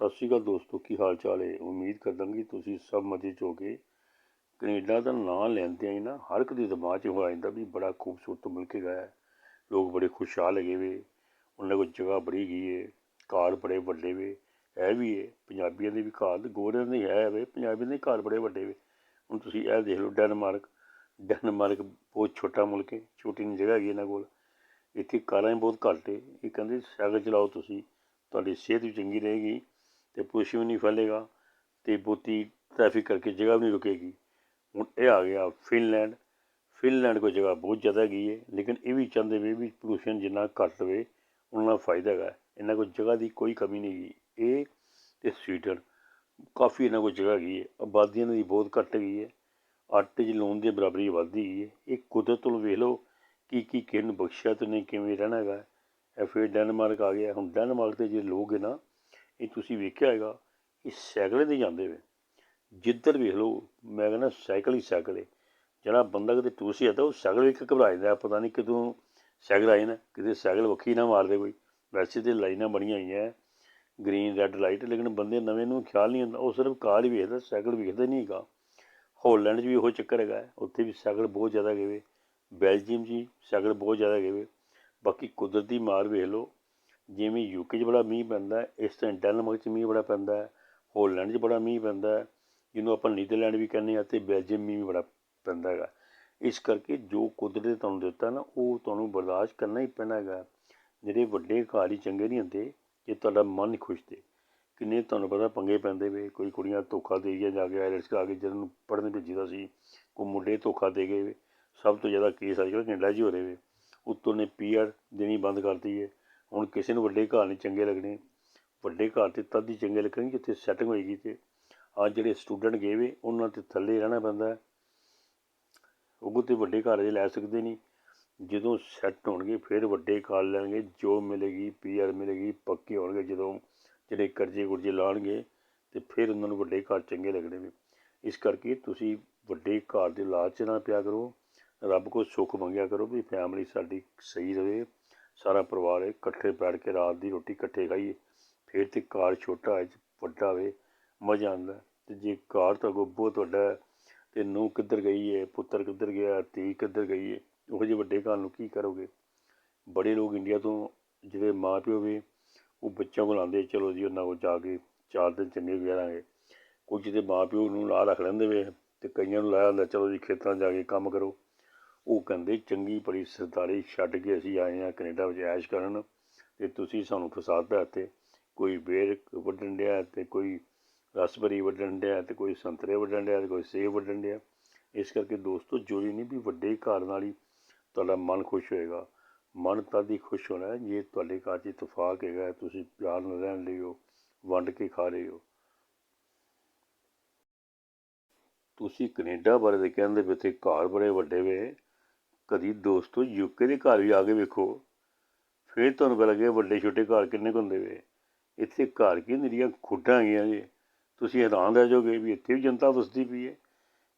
ਸਤਿ ਸ਼੍ਰੀ ਅਕਾਲ ਦੋਸਤੋ, ਕੀ ਹਾਲ ਚਾਲ ਹੈ? ਉਮੀਦ ਕਰਦਾ ਕਿ ਤੁਸੀਂ ਸਭ ਮਜ਼ੇ 'ਚ ਹੋਗੇ ਕੈਨੇਡਾ ਦਾ ਨਾਂ ਲੈਂਦਿਆਂ ਹੀ ਨਾ, ਹਰ ਇੱਕ ਦੀ ਦਿਮਾਗ 'ਚ ਹੋ ਜਾਂਦਾ ਵੀ ਬੜਾ ਖੂਬਸੂਰਤ ਮੁਲਕ ਹੈਗਾ ਹੈ। ਲੋਕ ਬੜੇ ਖੁਸ਼ਹਾਲ ਹੈਗੇ ਵੇ, ਉਹਨਾਂ ਕੋਲ ਜਗ੍ਹਾ ਬੜੀ ਗਈ ਹੈ ਘਰ ਬੜੇ ਵੱਡੇ ਵੇ, ਇਹ ਵੀ ਹੈ ਪੰਜਾਬੀਆਂ ਦੇ ਵੀ ਘਰ ਤੇ ਗੋਰਿਆਂ ਦੇ ਹੈ ਵੇ, ਪੰਜਾਬੀਆਂ ਦੇ ਘਰ ਬੜੇ ਵੱਡੇ ਵੇ। ਹੁਣ ਤੁਸੀਂ ਇਹ ਦੇਖ ਲਓ ਡੈਨਮਾਰਕ ਡੈਨਮਾਰਕ ਬਹੁਤ ਛੋਟਾ ਮੁਲਕ ਹੈ ਛੋਟੀ ਜਿਹੀ ਜਗ੍ਹਾ ਹੈਗੀ ਇਹਨਾਂ ਕੋਲ। ਇੱਥੇ ਕਾਰਾਂ ਹੀ ਬਹੁਤ ਘੱਟ ਹੈ ਇਹ ਕਹਿੰਦੇ ਸਾਈਕਲ ਚਲਾਓ ਤੁਸੀਂ, ਤੁਹਾਡੀ ਸਿਹਤ ਵੀ ਚੰਗੀ ਰਹੇਗੀ। ਤੇ ਪੁਸ਼ ਵੀ ਨਹੀਂ ਫੈਲੇਗਾ ਤੇ ਬਹੁਤੀ ਟ੍ਰੈਫਿਕ ਕਰਕੇ ਜਗ੍ਹਾ ਵੀ ਨਹੀਂ ਰੁਕੇਗੀ। ਹੁਣ ਇਹ ਆ ਗਿਆ ਫਿਨਲੈਂਡ ਫਿਨਲੈਂਡ ਕੋਈ ਜਗ੍ਹਾ ਬਹੁਤ ਜ਼ਿਆਦਾ ਹੈਗੀ ਹੈ ਲੇਕਿਨ ਇਹ ਵੀ ਚਾਹੁੰਦੇ ਵੇ ਵੀ ਪੋਲੂਸ਼ਨ ਜਿੰਨਾ ਘੱਟ ਹੋਵੇ ਉਹਨਾਂ ਫਾਇਦਾ ਹੈਗਾ। ਇਹਨਾਂ ਕੋਲ ਜਗ੍ਹਾ ਦੀ ਕੋਈ ਕਮੀ ਨਹੀਂ ਗਈ ਇਹ ਤੇ ਸਵੀਡਨ ਕਾਫੀ ਇਹਨਾਂ ਕੋਲ ਜਗ੍ਹਾ ਹੈਗੀ ਹੈ ਆਬਾਦੀ ਇਹਨਾਂ ਦੀ ਬਹੁਤ ਘੱਟ ਹੈਗੀ ਹੈ ਆਟੇ 'ਚ ਲੂਣ ਦੇ ਬਰਾਬਰੀ ਆਬਾਦੀ ਗਈ ਹੈ ਇਹ ਕੁਦਰਤ ਨੂੰ ਵੇਖ ਲਓ ਕੀ ਕੀ ਕਿਹਨੂੰ ਬਖਸ਼ਿਆ ਤੇ ਨਹੀਂ, ਕਿਵੇਂ ਰਹਿਣਾ ਹੈਗਾ। ਇਹ ਫਿਰ ਡੈਨਮਾਰਕ ਆ ਗਿਆ। ਹੁਣ ਡੈਨਮਾਰਕ 'ਤੇ ਜਿਹੜੇ ਲੋਕ ਹੈ ਨਾ ਇਹ ਤੁਸੀਂ ਵੇਖਿਆ ਹੈਗਾ ਇਹ ਸਾਈਕਲ ਤੇ ਜਾਂਦੇ ਵੇ। ਜਿੱਧਰ ਵੇਖ ਲਓ, ਮੈਂ ਕਹਿੰਦਾ ਸਾਈਕਲ ਹੀ ਸਾਈਕਲ ਹੈ ਜਿਹੜਾ ਬੰਦਾ ਕਿਤੇ ਟੂਸੀ ਆਦਾ ਉਹ ਸਾਈਕਲ ਵੇਖ ਕੇ ਘਬਰਾ ਜਾਂਦਾ। ਪਤਾ ਨਹੀਂ ਕਿਦੋਂ ਸਾਈਕਲ ਆਏ ਨਾ ਕਿਤੇ ਸਾਈਕਲ ਵੱਖੀ ਨਾ ਮਾਰਦੇ ਕੋਈ। ਵੈਸੇ ਤੇ ਲਾਈਨਾਂ ਬਣੀਆਂ ਹੋਈਆਂ, ਗ੍ਰੀਨ, ਰੈੱਡ, ਲਾਈਟ, ਲੇਕਿਨ ਬੰਦੇ ਨਵੇਂ ਨੂੰ ਖਿਆਲ ਨਹੀਂ ਹੁੰਦਾ। ਉਹ ਸਿਰਫ ਕਾਰ ਹੀ ਵੇਖਦਾ, ਸਾਈਕਲ ਵੇਖਦਾ ਨਹੀਂ ਹੈਗਾ। ਹੋਲੈਂਡ 'ਚ ਵੀ ਉਹ ਚੱਕਰ ਹੈਗਾ। ਉੱਥੇ ਵੀ ਸਾਈਕਲ ਬਹੁਤ ਜ਼ਿਆਦਾ ਹੈਗੇ ਵੇ। ਬੈਲਜੀਅਮ 'ਚ ਵੀ ਸਾਈਕਲ ਬਹੁਤ ਜ਼ਿਆਦਾ ਹੈਗੇ ਵੇ। ਬਾਕੀ ਕੁਦਰਤੀ ਮਾਰ ਵੇਖ ਲਓ ਜਿਵੇਂ ਯੂਕੇ 'ਚ ਬੜਾ ਮੀਂਹ ਪੈਂਦਾ ਇਸ ਤਰ੍ਹਾਂ ਡੈਨਮਾਰਕ 'ਚ ਮੀਂਹ ਬੜਾ ਪੈਂਦਾ ਹੋਲੈਂਡ 'ਚ ਬੜਾ ਮੀਂਹ ਪੈਂਦਾ ਜਿਹਨੂੰ ਆਪਾਂ ਨੀਦਰਲੈਂਡ ਵੀ ਕਹਿੰਦੇ ਆ ਤੇ ਬੈਲਜੀਅਮ ਮੀਂਹ ਵੀ ਬੜਾ ਪੈਂਦਾ ਹੈਗਾ। ਇਸ ਕਰਕੇ ਜੋ ਕੁਦਰਤ ਨੇ ਤੁਹਾਨੂੰ ਦਿੱਤਾ ਨਾ, ਉਹ ਤੁਹਾਨੂੰ ਬਰਦਾਸ਼ਤ ਕਰਨਾ ਹੀ ਪੈਣਾ ਹੈਗਾ। ਜਿਹੜੇ ਵੱਡੇ ਘਰ ਹੀ ਚੰਗੇ ਨਹੀਂ ਹੁੰਦੇ ਜੇ ਤੁਹਾਡਾ ਮਨ ਨਹੀਂ ਖੁਸ਼ ਤੇ ਕਿੰਨੇ ਤੁਹਾਨੂੰ ਪਤਾ ਪੰਗੇ ਪੈਂਦੇ ਵੇ, ਕੋਈ ਕੁੜੀਆਂ ਧੋਖਾ ਦੇ ਗਈਆਂ ਜਾ ਕੇ ਆਇਲਟਸ ਆ ਕੇ, ਜਿਹਨਾਂ ਨੂੰ ਪੜ੍ਹਨ ਭੇਜੀਦਾ ਸੀ, ਕੋਈ ਮੁੰਡੇ ਧੋਖਾ ਦੇ ਗਏ ਸਭ ਤੋਂ ਜ਼ਿਆਦਾ ਕੇਸ ਅੱਜ ਕੱਲ੍ਹ ਕੈਨੇਡਾ 'ਚ ਹੀ ਹੋ ਰਹੇ ਵੇ। ਉੱਤੋਂ ਨੇ ਪੀਆਰ ਦੇਣੀ ਬੰਦ ਕਰਤੀ ਹੈ ਹੁਣ ਕਿਸੇ ਨੂੰ ਵੱਡੇ ਘਰ ਨਹੀਂ ਚੰਗੇ ਲੱਗਣੇ। ਵੱਡੇ ਘਰ ਤੇ ਤਦ ਹੀ ਚੰਗੇ ਲੱਗਣਗੇ ਜਿੱਥੇ ਸੈਟਿੰਗ ਹੋਏਗੀ ਤੇ। ਆ ਜਿਹੜੇ ਸਟੂਡੈਂਟ ਗਏ ਵੇ, ਉਹਨਾਂ ਤੇ ਥੱਲੇ ਰਹਿਣਾ ਪੈਂਦਾ ਉਹ ਤੇ ਵੱਡੇ ਘਰ ਜੇ ਲੈ ਸਕਦੇ ਨਹੀਂ। ਜਦੋਂ ਸੈੱਟ ਹੋਣਗੇ, ਫਿਰ ਵੱਡੇ ਘਰ ਲੈਣਗੇ, ਜੋ ਮਿਲੇਗੀ ਪੀਆਰ ਮਿਲੇਗੀ, ਪੱਕੇ ਹੋਣਗੇ ਜਦੋਂ ਜਿਹੜੇ ਕਰਜ਼ੇ ਗੁਰਜ਼ੇ ਲਾਣਗੇ ਤੇ ਫਿਰ ਉਹਨਾਂ ਨੂੰ ਵੱਡੇ ਘਰ ਚੰਗੇ ਲੱਗਣੇ ਨੇ। ਇਸ ਕਰਕੇ ਤੁਸੀਂ ਵੱਡੇ ਘਰ ਦੇ ਲਾਲਚ ਨਾ ਪਿਆ ਕਰੋ। ਰੱਬ ਕੋਲ ਸੁੱਖ ਮੰਗਿਆ ਕਰੋ ਵੀ ਫੈਮਿਲੀ ਸਾਡੀ ਸਹੀ ਰਵੇ। ਸਾਰਾ ਪਰਿਵਾਰ ਇਕੱਠੇ ਬੈਠ ਕੇ ਰਾਤ ਦੀ ਰੋਟੀ ਇਕੱਠੇ ਖਾਈਏ। ਫਿਰ ਤੇ ਘਰ ਛੋਟਾ ਹੈ, ਵੱਡਾ ਹੋਵੇ, ਮਜ਼ਾ ਆਉਂਦਾ ਅਤੇ ਜੇ ਘਰ ਤਾਂ ਬਹੁਤ ਵੱਡਾ ਹੈ ਅਤੇ ਨੂੰਹ ਕਿੱਧਰ ਗਈ ਹੈ, ਪੁੱਤਰ ਕਿੱਧਰ ਗਿਆ, ਧੀ ਕਿੱਧਰ ਗਈ ਹੈ, ਉਹ ਜਿਹੇ ਵੱਡੇ ਘਰ ਨੂੰ ਕੀ ਕਰੋਗੇ? ਬੜੇ ਲੋਕ ਇੰਡੀਆ ਤੋਂ ਜਿਹੜੇ ਮਾਂ ਪਿਓ ਵੀ ਉਹ ਬੱਚਿਆਂ ਕੋਲ ਆਉਂਦੇ, ਚਲੋ ਜੀ ਉਹਨਾਂ ਕੋਲ ਜਾ ਕੇ ਚਾਰ ਦਿਨ ਚੰਗੇ ਗੁਜ਼ਾਰਾਂਗੇ ਕੁਝ ਦੇ ਮਾਂ ਪਿਓ ਨੂੰ ਲਾ ਰੱਖ ਲੈਂਦੇ ਵੇ ਅਤੇ ਕਈਆਂ ਨੂੰ ਲਾਇਆ ਹੁੰਦਾ, ਚਲੋ ਜੀ ਖੇਤਾਂ 'ਚ ਜਾ ਕੇ ਕੰਮ ਕਰੋ। ਉਹ ਕਹਿੰਦੇ, ਚੰਗੀ ਬੜੀ ਸਰਦਾਰੀ ਛੱਡ ਕੇ ਅਸੀਂ ਆਏ ਹਾਂ ਕੈਨੇਡਾ ਵਿੱਚ ਐਸ਼ ਕਰਨ ਤੇ ਤੁਸੀਂ ਸਾਨੂੰ ਫਸਾ ਫਸਾਤਾ ਇੱਥੇ। ਕੋਈ ਬੇਰ ਵੱਢਣ ਡਿਆ ਤੇ ਕੋਈ ਰਸਬਰੀ ਵੱਢਣ ਡਿਆ ਤੇ ਕੋਈ ਸੰਤਰੇ ਵੱਢਣ ਡਿਆ ਤੇ ਕੋਈ ਸੇਬ ਵੱਢਣ ਡਿਆ। ਇਸ ਕਰਕੇ ਦੋਸਤੋ ਜ਼ਰੂਰੀ ਨਹੀਂ ਵੀ ਵੱਡੇ ਘਰ ਨਾਲ ਹੀ ਤੁਹਾਡਾ ਮਨ ਖੁਸ਼ ਹੋਏਗਾ। ਮਨ ਤਦ ਹੀ ਖੁਸ਼ ਹੋਣਾ ਜੇ ਤੁਹਾਡੇ ਘਰ 'ਚ ਇਤਫਾਕ ਹੈਗਾ ਤੁਸੀਂ ਪਿਆਰ ਨਾਲ ਰਹਿਣ ਲਈ ਹੋ, ਵੰਡ ਕੇ ਖਾ ਰਹੇ ਹੋ। ਤੁਸੀਂ ਕੈਨੇਡਾ ਬਾਰੇ ਦੇ ਕਹਿੰਦੇ ਵੀ ਇੱਥੇ ਘਰ ਬੜੇ ਵੱਡੇ ਵੇ। ਕਦੀ ਦੋਸਤੋ ਯੂਕੇ ਦੇ ਘਰ ਵੀ ਆ ਕੇ ਵੇਖੋ। ਫਿਰ ਤੁਹਾਨੂੰ ਪਤਾ ਲੱਗੇ ਵੱਡੇ ਛੋਟੇ ਘਰ ਕਿੰਨੇ ਕੁ ਹੁੰਦੇ ਵੇ। ਇੱਥੇ ਘਰ ਕੀ ਨਿਰੀਆਂ ਖੁੱਡਾਂ ਹੈਗੀਆਂ ਜੀ। ਤੁਸੀਂ ਹੈਰਾਨ ਰਹਿ ਜਾਓਗੇ ਵੀ ਇੱਥੇ ਵੀ ਜਨਤਾ ਵਸਦੀ ਪਈ ਹੈ।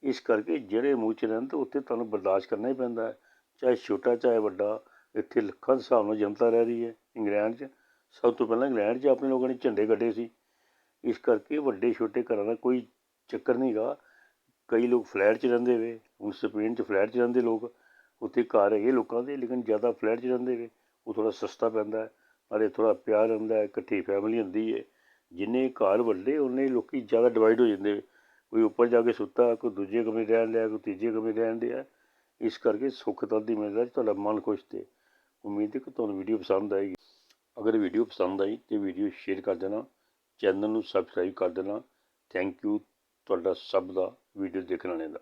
ਇਸ ਕਰਕੇ ਜਿਹੜੇ ਮੂੰਹ 'ਚ ਰਹਿਣ ਤੇ ਉੱਥੇ ਤੁਹਾਨੂੰ ਬਰਦਾਸ਼ਤ ਕਰਨਾ ਹੀ ਪੈਂਦਾ ਹੈ। ਚਾਹੇ ਛੋਟਾ, ਚਾਹੇ ਵੱਡਾ, ਇੱਥੇ ਲੱਖਾਂ ਦੇ ਹਿਸਾਬ ਨਾਲ ਜਨਤਾ ਰਹਿ ਰਹੀ ਹੈ ਇੰਗਲੈਂਡ 'ਚ। ਸਭ ਤੋਂ ਪਹਿਲਾਂ ਇੰਗਲੈਂਡ 'ਚ ਆਪਣੇ ਲੋਕਾਂ ਨੇ ਝੰਡੇ ਕੱਢੇ ਸੀ। ਇਸ ਕਰਕੇ ਵੱਡੇ, ਛੋਟੇ ਘਰਾਂ ਦਾ ਕੋਈ ਚੱਕਰ ਨਹੀਂ ਗਾ। ਕਈ ਲੋਕ ਫਲੈਟ 'ਚ ਰਹਿੰਦੇ ਵੇ। ਹੁਣ ਸਪੇਨ 'ਚ ਫਲੈਟ 'ਚ ਰਹਿੰਦੇ ਲੋਕ। ਉੱਥੇ ਘਰ ਹੈਗੇ ਲੋਕਾਂ ਦੇ, ਲੇਕਿਨ ਜ਼ਿਆਦਾ ਫਲੈਟ 'ਚ ਰਹਿੰਦੇ ਵੇ ਉਹ ਥੋੜ੍ਹਾ ਸਸਤਾ ਪੈਂਦਾ ਨਾਲੇ ਥੋੜ੍ਹਾ ਪਿਆਰ ਹੁੰਦਾ ਇਕੱਠੀ ਫੈਮਿਲੀ ਹੁੰਦੀ ਹੈ। ਜਿੰਨੇ ਘਰ ਵੱਡੇ ਉਨੇ ਲੋਕੀ ਜ਼ਿਆਦਾ ਡਿਵਾਈਡ ਹੋ ਜਾਂਦੇ ਕੋਈ ਉੱਪਰ ਜਾ ਕੇ ਸੁੱਤਾ, ਕੋਈ ਦੂਜੇ ਕਮਰੇ ਰਹਿਣ ਲਿਆ ਕੋਈ ਤੀਜੇ ਕਮਰੇ ਰਹਿਣ ਲਿਆ ਇਸ ਕਰਕੇ ਸੁੱਖ ਤਾਂ ਦੀ ਮਿਲਦਾ ਤੁਹਾਡਾ ਮਨ ਖੁਸ਼ ਤੇ। ਉਮੀਦ ਹੈ ਕਿ ਤੁਹਾਨੂੰ ਵੀਡੀਓ ਪਸੰਦ ਆਏਗੀ। ਅਗਰ ਵੀਡੀਓ ਪਸੰਦ ਆਈ ਤੇ ਵੀਡੀਓ ਸ਼ੇਅਰ ਕਰ ਦੇਣਾ। ਚੈਨਲ ਨੂੰ ਸਬਸਕ੍ਰਾਈਬ ਕਰ ਦੇਣਾ। ਥੈਂਕ ਯੂ ਤੁਹਾਡਾ ਸਭ ਦਾ ਵੀਡੀਓ ਦੇਖਣ ਵਾਲੇ ਦਾ।